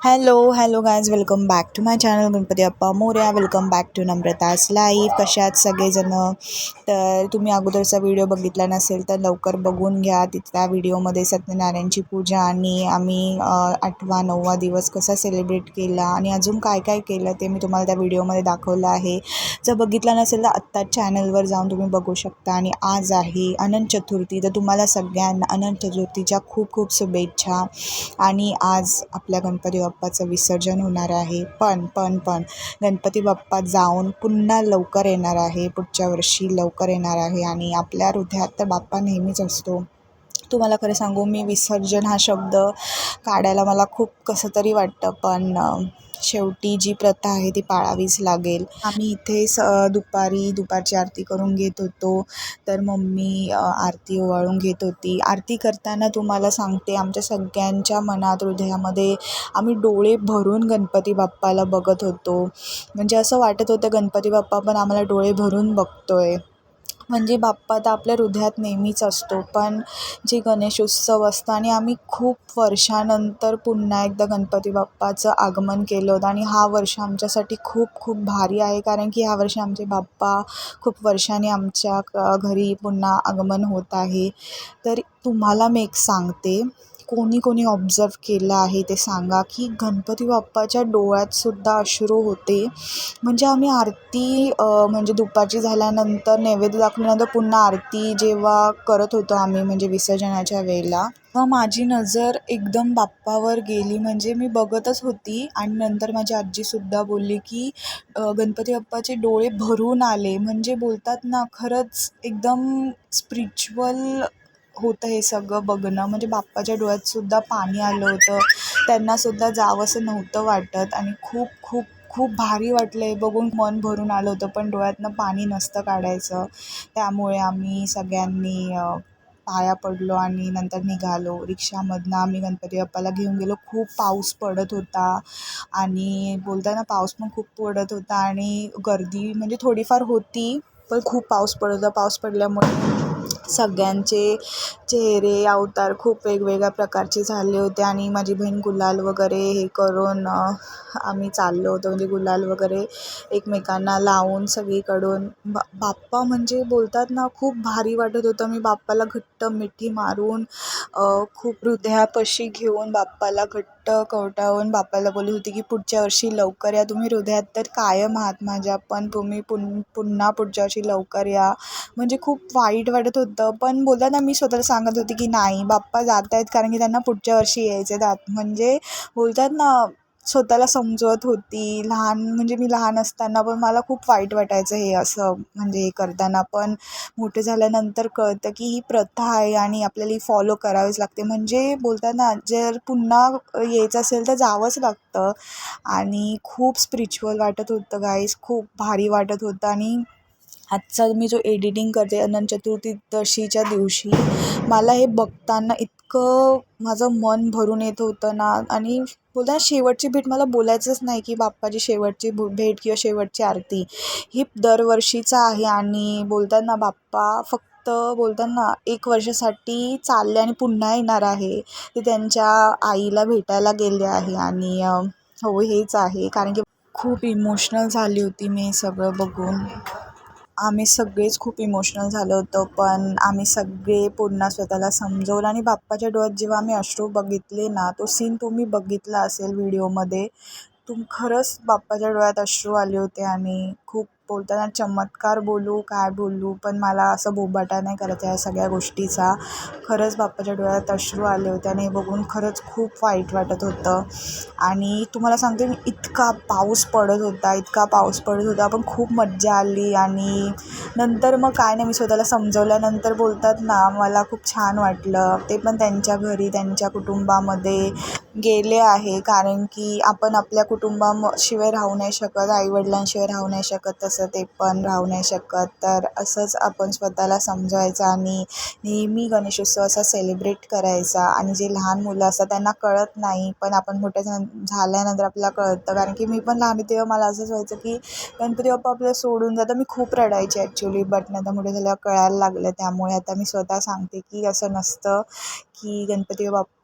Hello hello guys welcome back to my channel Ganpati Bappa Morya welcome back to Namrata's live कशा आहात सगळेजणं? तर तुम्ही अगोदरचा व्हिडिओ बघितला नसेल तर लवकर बघून घ्या. तिथल्या व्हिडिओमध्ये सत्यनारायणची पूजा आणि आम्ही आठवा नववा दिवस कसा सेलिब्रेट केला आणि अजून काय काय केलं ते मी तुम्हाला त्या व्हिडिओमध्ये दाखवलं आहे. जर बघितला नसेल तर आत्ताच चॅनलवर जाऊन तुम्ही बघू शकता आणि आज आहे अनंत चतुर्थी. तर तुम्हाला सगळ्यांना अनंत चतुर्थीच्या खूप खूप शुभेच्छा आणि आज आपल्या गणपती बाप्पाचं विसर्जन होणार आहे. पण पण पण गणपती बाप्पा जाऊन पुन्हा लवकर येणार आहे. पुढच्या वर्षी लवकर येणार आहे आणि आपल्या हृदयात तर बाप्पा नेहमीच असतो. तुम्हाला खरं सांगू मी विसर्जन हा शब्द काढायला मला खूप कसं तरी वाटतं पण शेवटी जी प्रथा आहे ती पाळावीच लागेल. आम्ही इथे स दुपारी दुपारची आरती करून घेत होतो तर मम्मी आरती ओवाळून घेत होती. आरती करताना तुम्हाला सांगते आमच्या सगळ्यांच्या मनात हृदयामध्ये आम्ही डोळे भरून गणपती बाप्पाला बघत होतो. म्हणजे असं वाटत होतं गणपती बाप्पा पण आम्हाला डोळे भरून बघतो आहे म्हणजे बाप्पा तर आपल्या हृदयात नेहमीच असतो. पण जे गणेशोत्सव असतं आणि आम्ही खूप वर्षानंतर पुन्हा एकदा गणपती बाप्पाचं आगमन केलं होतं आणि हा वर्ष आमच्यासाठी खूप खूप भारी आहे. कारण की ह्या वर्षी आमचे बाप्पा खूप वर्षांनी आमच्या घरी पुन्हा आगमन होत आहे. तर तुम्हाला मी एक सांगते. कोणी कोणी ऑब्झर्व केलं आहे ते सांगा की गणपती बाप्पाच्या डोळ्यातसुद्धा अश्रू होते. म्हणजे आम्ही आरती म्हणजे दुपारची झाल्यानंतर नैवेद्य दाखवल्यानंतर पुन्हा आरती जेव्हा करत होतो आम्ही म्हणजे विसर्जनाच्या वेळेला. तेव्हा माझी नजर एकदम बाप्पावर गेली. म्हणजे मी बघतच होती आणि नंतर माझी आजीसुद्धा बोलली की गणपती बाप्पाचे डोळे भरून आले. म्हणजे बोलतात ना खरंच एकदम स्पिरिच्युअल होतं हे सगळं बघणं. म्हणजे बाप्पाच्या डोळ्यातसुद्धा पाणी आलं होतं. त्यांनासुद्धा जावंसं नव्हतं वाटत. आणि खूप खूप खूप भारी वाटलं हे बघून. मन भरून आलं होतं पण डोळ्यातनं पाणी नसतं काढायचं. त्यामुळे आम्ही सगळ्यांनी पाया पडलो आणि नंतर निघालो. रिक्षामधनं आम्ही गणपती बाप्पाला घेऊन गेलो. खूप पाऊस पडत होता. आणि बोलताना पाऊस पण खूप पडत होता. आणि गर्दी म्हणजे थोडीफार होती पण खूप पाऊस पडत होता. पाऊस पडल्यामुळे सगळ्यांचे चेहरे अवतार खूप वेगवेगळ्या प्रकारचे झाले होते आणि माझी बहीण गुलाल वगैरे हे करून आम्ही चाललो होतो. म्हणजे गुलाल वगैरे एकमेकांना लावून सगळीकडून. बा बाप्पा म्हणजे बोलतात ना खूप भारी वाटत होतं. मी बाप्पाला घट्ट मिठी मारून खूप हृदयापाशी घेऊन बाप्पाला घट्ट कवटाळून बाप्पाला बोलली होती की पुढच्या वर्षी लवकर या. तुम्ही हृदयात तर कायम आहात माझ्या पण तुम्ही पुन पुन्हा पुढच्या वर्षी लवकर या. म्हणजे खूप वाईट वाटत होतं. पण बोलतात ना मी स्वतःला सांगत होती की नाही बाप्पा जात आहेत कारण की त्यांना पुढच्या वर्षी यायचं आहे त्यात म्हणजे बोलतात ना स्वतःला समजवत होती. लहान म्हणजे मी लहान असताना पण मला खूप वाईट वाटायचं हे असं म्हणजे हे करताना. पण मोठे झाल्यानंतर कळतं की ही प्रथा आहे आणि आपल्याला ही फॉलो करावीच लागते. म्हणजे बोलताना जर पुन्हा यायचं असेल तर जावंच लागतं. आणि खूप स्पिरिच्युअल वाटत होतं गाईस खूप भारी वाटत होतं. आणि आजचा मी जो एडिटिंग करते अनंत चतुर्दशीच्या दिवशी मला हे बघताना इतकं माझं मन भरून येत होतं ना. आणि बोलता शेवटची भेट मला बोलायचंच नाही की बाप्पाची शेवटची भेट किंवा शेवटची आरती. ही दरवर्षीचं आहे आणि बोलताना बाप्पा फक्त बोलताना एक वर्षासाठी चालले आणि पुन्हा येणार आहे. ते त्यांच्या आईला भेटायला गेले आहे आणि हो हेच आहे. कारण की खूप इमोशनल झाली होती मी सगळं बघून. आम्ही सगळेच खूप इमोशनल झालो होतो पण आम्ही सगळे पुन्हा स्वतःला समजवलं आणि बाप्पाच्या डोळ्यात जेव्हा आम्ही अश्रू बघितले ना तो सीन तुम्ही बघितला असेल व्हिडिओमध्ये तुम खरंच बाप्पाच्या डोळ्यात अश्रू आले होते आणि खूप बोलताना चमत्कार बोलू काय बोलू पण मला असं बोबाटा नाही करायचा या सगळ्या गोष्टीचा. खरंच बाप्पाच्या डोळ्यात अश्रू आले होते आणि हे बघून खरंच खूप वाईट वाटत होतं. आणि तुम्हाला सांगते मी इतका पाऊस पडत होता इतका पाऊस पडत होता. पण खूप मज्जा आली आणि नंतर मग काय नाही मी स्वतःला समजवल्यानंतर बोलतात ना मला खूप छान वाटलं. ते पण त्यांच्या घरी त्यांच्या कुटुंबामध्ये गेले आहे. कारण की आपण आपल्या कुटुंबाशिवाय राहू नाही शकत आईवडिलांशिवाय राहू नाही शकत. तसं ते पण राहू नाही शकत. तर असंच आपण स्वतःला समजवायचं आणि नेहमी गणेशोत्सव असा सेलिब्रेट करायचा. आणि जे लहान मुलं असतात त्यांना कळत नाही पण आपण मोठ्या झाल्यानंतर आपल्याला कळतं. कारण की मी पण लहान होते तेव्हा मला असंच व्हायचं की गणपती बाप्पा आपल्याला सोडून जातं मी खूप रडायची ॲक्च्युली बट आता मोठे झाल्यावर कळायला लागलं. त्यामुळे आता मी स्वतः सांगते की असं नसतं की गणपती बाप्पा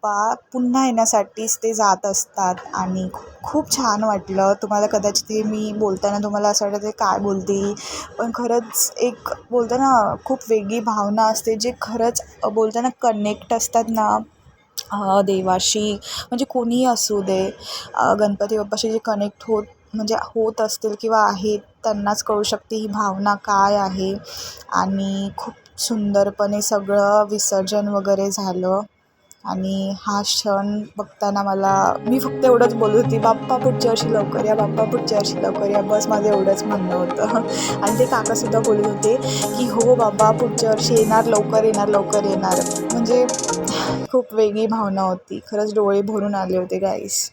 पुन्हा येण्यासाठीच ते जात असतात आणि खूप छान वाटलं. तुम्हाला कदाचित हे मी बोलताना तुम्हाला असं वाटतं ते काय बोलते पण खरंच एक बोलताना खूप वेगळी भावना असते जे खरंच बोलताना कनेक्ट असतात ना देवाशी. म्हणजे कोणीही असू दे गणपती बाप्पाशी जे कनेक्ट होत म्हणजे होत असतील किंवा आहेत त्यांनाच कळू शकते ही भावना काय आहे. आणि खूप सुंदरपणे सगळं विसर्जन वगैरे झालं. आणि हा क्षण बघताना मला मी फक्त एवढंच बोलत होती बाप्पा पुढच्या वर्षी लवकर या बाप्पा पुढच्या वर्षी लवकर या. बस माझं एवढंच म्हणणं होतं. आणि ते काकासुद्धा बोलत होते की हो बाबा पुढच्या वर्षी येणार लवकर येणार लवकर येणार. म्हणजे खूप वेगळी भावना होती. खरंच डोळे भरून आले होते गाईस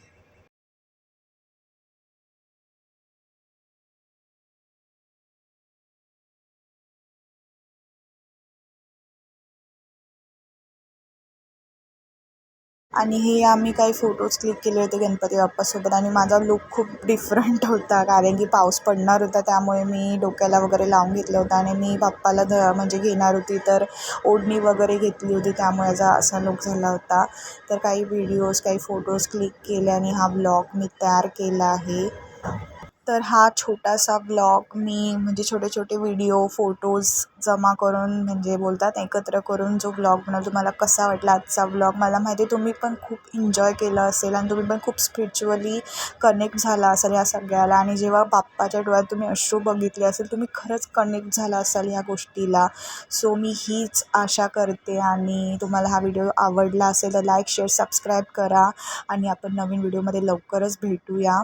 आणि हे आम्ही काही फोटोज क्लिक केले होते गणपती बाप्पासोबत आणि माझा लुक खूप डिफरंट होता कारण की पाऊस पडणार होता त्यामुळे मी डोक्याला वगैरे लावून घेतलं होतं आणि मी बाप्पाला ध म्हणजे घेणार होती तर ओढणी वगैरे घेतली होती त्यामुळे माझा असा लुक झाला होता. तर काही व्हिडिओज काही फोटोज क्लिक केले आणि हा ब्लॉग मी तयार केला आहे. तर हा छोटासा ब्लॉग मी म्हणजे छोटे छोटे व्हिडिओ फोटोज जमा करून म्हणजे बोलतात एकत्र करून जो ब्लॉग बनवला तुम्हाला कसा वाटला आजचा ब्लॉग मला माहिती आहे तुम्ही पण खूप एन्जॉय केलं असेल आणि तुम्ही पण खूप स्पिरिच्युअली कनेक्ट झाला असाल या सगळ्याला. आणि जेव्हा बाप्पाच्या डोळ्यात तुम्ही अश्रू बघितले असेल तुम्ही खरंच कनेक्ट झाला असाल ह्या गोष्टीला. सो मी हीच आशा करते आणि तुम्हाला हा व्हिडिओ आवडला असेल तर लाईक शेअर सबस्क्राईब करा. आणि आपण नवीन व्हिडिओमध्ये लवकरच भेटूया.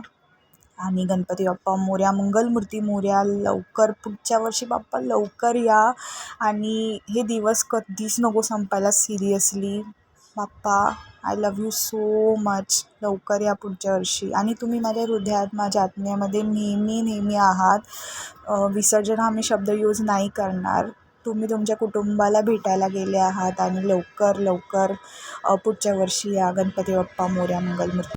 आणि गणपती बाप्पा मोर्या मंगलमूर्ती मोऱ्या लवकर पुढच्या वर्षी बाप्पा लवकर या. आणि हे दिवस कधीच नको संपायला seriously. Bappa I love you so much लवकर या पुढच्या वर्षी. आणि तुम्ही माझ्या हृदयात माझ्या आत्म्यामध्ये नेहमी नेहमी आहात. विसर्जन हा मी शब्द यूज नाही करणार. तुम्ही तुमच्या कुटुंबाला भेटायला गेले आहात आणि लवकर लवकर पुढच्या वर्षी या गणपती बाप्पा मोर्या मंगलमूर्ती